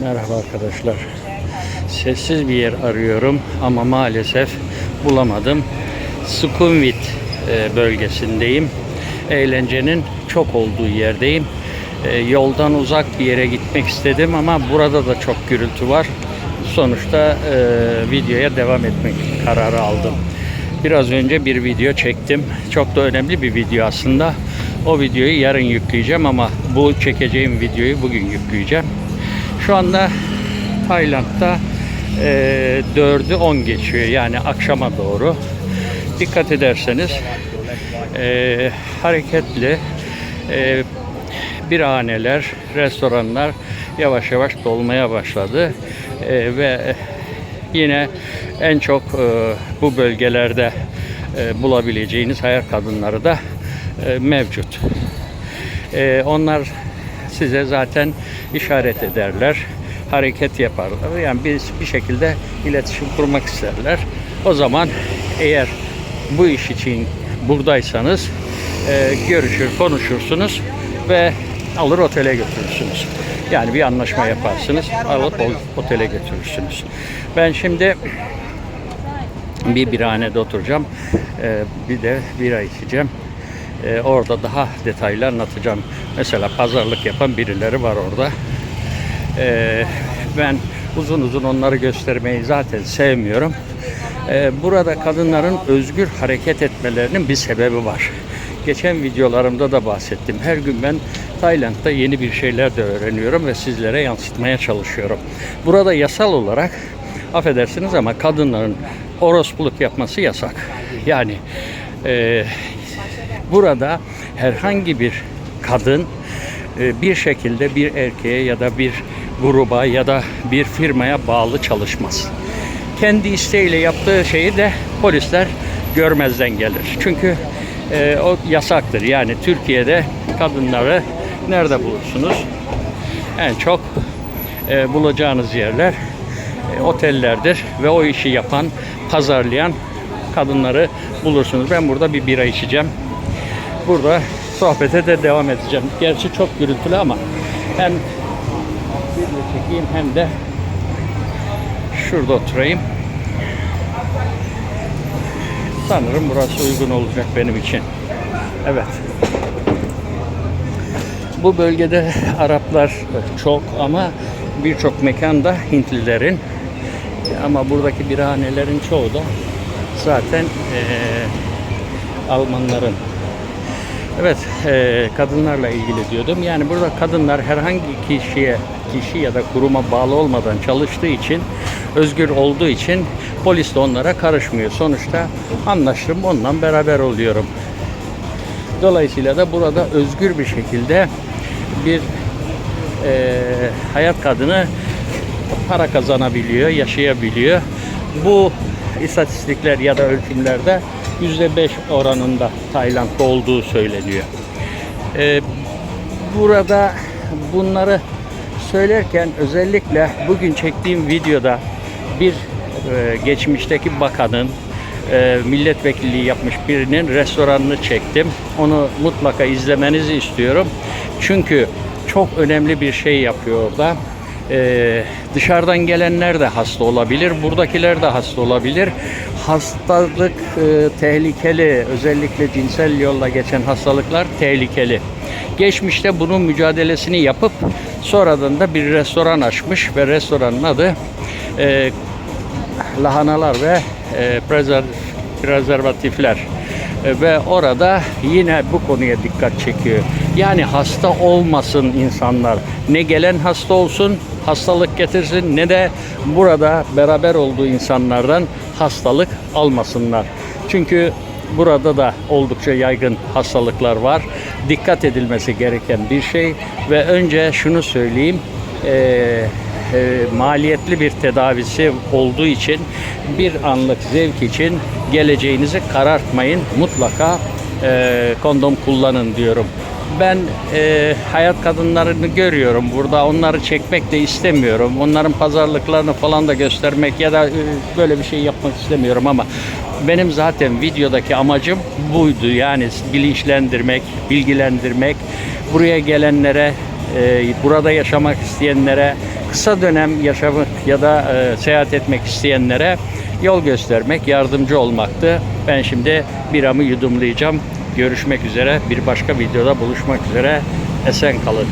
Merhaba arkadaşlar. Sessiz bir yer arıyorum ama maalesef bulamadım. Sukhumvit e, bölgesindeyim. Eğlencenin çok olduğu yerdeyim. E, Yoldan uzak bir yere gitmek istedim ama burada da çok gürültü var. Sonuçta e, videoya devam etmek kararı aldım. Biraz önce bir video çektim. Çok da önemli bir video aslında. O videoyu yarın yükleyeceğim ama bu çekeceğim videoyu bugün yükleyeceğim. Şu anda Tayland'da e, 4'ü 10 geçiyor yani akşama doğru. Dikkat ederseniz e, hareketli e, birhaneler, restoranlar yavaş yavaş dolmaya başladı. E, ve yine en çok e, bu bölgelerde e, bulabileceğiniz hayat kadınları da e, mevcut. E, onlar size zaten işaret ederler, hareket yaparlar. Yani biz bir şekilde iletişim kurmak isterler. O zaman eğer bu iş için buradaysanız e, görüşür, konuşursunuz ve alır otele götürürsünüz. Yani bir anlaşma yaparsınız, alıp otele götürürsünüz. Ben şimdi bir birhanede oturacağım. Ee, bir de bira içeceğim. Ee, orada daha detaylı anlatacağım. Mesela pazarlık yapan birileri var orada. Ee, ben uzun uzun onları göstermeyi zaten sevmiyorum. Ee, burada kadınların özgür hareket etmelerinin bir sebebi var. Geçen videolarımda da bahsettim. Her gün ben Tayland'da yeni bir şeyler de öğreniyorum ve sizlere yansıtmaya çalışıyorum. Burada yasal olarak affedersiniz ama kadınların orospuluk yapması yasak. Yani e, burada herhangi bir kadın e, bir şekilde bir erkeğe ya da bir gruba ya da bir firmaya bağlı çalışmaz. Kendi isteğiyle yaptığı şeyi de polisler görmezden gelir. Çünkü e, o yasaktır. Yani Türkiye'de kadınları nerede bulursunuz? En çok e, bulacağınız yerler e, otellerdir ve o işi yapan, pazarlayan kadınları bulursunuz. Ben burada bir bira içeceğim. Burada sohbete de devam edeceğim. Gerçi çok gürültülü ama hem bir çekeyim hem de şurada oturayım. Sanırım burası uygun olacak benim için. Evet. Bu bölgede Araplar çok ama birçok mekanda Hintlilerin ama buradaki birhanelerin çoğu da zaten eee, Almanların. Evet, eee, kadınlarla ilgili diyordum. Yani burada kadınlar herhangi kişiye, kişi ya da kuruma bağlı olmadan çalıştığı için, özgür olduğu için polis de onlara karışmıyor. Sonuçta anlaştım, onunla beraber oluyorum. Dolayısıyla da burada özgür bir şekilde bir eee, hayat kadını para kazanabiliyor, yaşayabiliyor. Bu istatistikler ya da ölçümlerde %5 oranında Tayland'da olduğu söyleniyor. Eee, burada bunları söylerken özellikle bugün çektiğim videoda bir e, geçmişteki bakanın e, milletvekilliği yapmış birinin restoranını çektim. Onu mutlaka izlemenizi istiyorum. Çünkü çok önemli bir şey yapıyor orada. E, dışarıdan gelenler de hasta olabilir, buradakiler de hasta olabilir. Hastalık e, tehlikeli, özellikle cinsel yolla geçen hastalıklar tehlikeli. Geçmişte bunun mücadelesini yapıp sonradan da bir restoran açmış ve restoranın adı e, lahanalar ve e, prezer, prezervatifler ve orada yine bu konuya dikkat çekiyor. Yani hasta olmasın insanlar. Ne gelen hasta olsun, hastalık getirsin ne de burada beraber olduğu insanlardan hastalık almasınlar. Çünkü burada da oldukça yaygın hastalıklar var. Dikkat edilmesi gereken bir şey ve önce şunu söyleyeyim. Eee e, maliyetli bir tedavisi olduğu için bir anlık zevk için geleceğinizi karartmayın. Mutlaka e, kondom kullanın diyorum. Ben e, hayat kadınlarını görüyorum burada. Onları çekmek de istemiyorum. Onların pazarlıklarını falan da göstermek ya da e, böyle bir şey yapmak istemiyorum ama benim zaten videodaki amacım buydu. Yani bilinçlendirmek, bilgilendirmek, buraya gelenlere e, burada yaşamak isteyenlere, kısa dönem yaşamak ya da e, seyahat etmek isteyenlere yol göstermek, yardımcı olmaktı. Ben şimdi biramı yudumlayacağım. Görüşmek üzere. Bir başka videoda buluşmak üzere. Esen kalın.